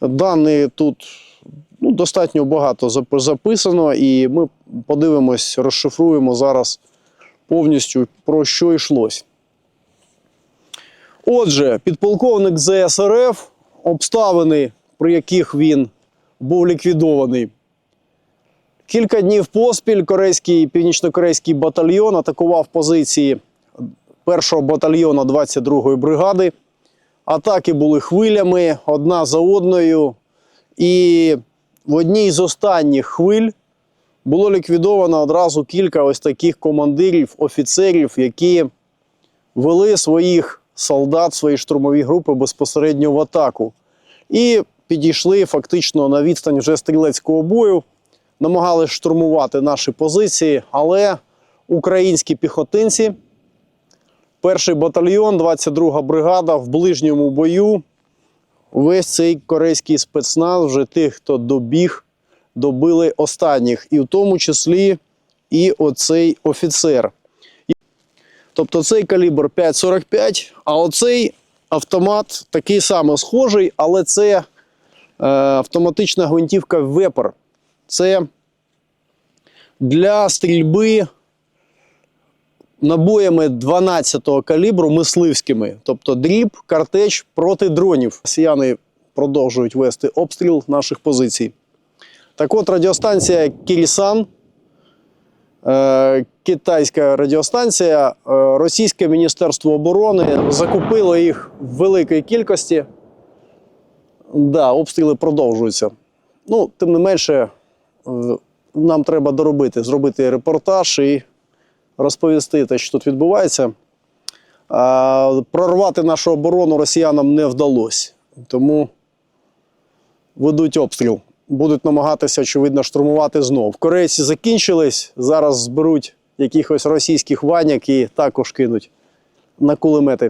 Дані тут ну, достатньо багато записано, і ми подивимось, розшифруємо зараз повністю про що йшлось. Отже, підполковник ЗСРФ, обставини, при яких він був ліквідований. Кілька днів поспіль корейський північно-корейський батальйон атакував позиції 1-го батальйону 22-ї бригади. Атаки були хвилями одна за одною. І в одній з останніх хвиль було ліквідовано одразу кілька ось таких командирів, офіцерів, які вели своїх солдат, свої штурмові групи безпосередньо в атаку. І підійшли фактично на відстань вже стрілецького бою, намагалися штурмувати наші позиції, але українські піхотинці, перший батальйон, 22 бригада в ближньому бою. Весь цей корейський спецназ, вже тих, хто добіг, добили останніх, і в тому числі і оцей офіцер. Тобто цей калібр 5,45, а оцей автомат такий самий схожий, але це е, автоматична гвинтівка Вепер. Це для стрільби набоями 12-го калібру мисливськими, тобто дріб, картеч проти дронів. Росіяни продовжують вести обстріл наших позицій. Так от радіостанція Кірісан, е, китайська радіостанція, е, російське міністерство оборони закупило їх в великій кількості. Да, обстріли продовжуються. Ну, тим не менше, е, нам треба доробити, зробити репортаж і розповісти те, що тут відбувається. Прорвати нашу оборону росіянам не вдалося. Тому ведуть обстріл. Будуть намагатися, очевидно, штурмувати знов. Корейці закінчились, зараз зберуть якихось російських ваняк і також кинуть на кулемети.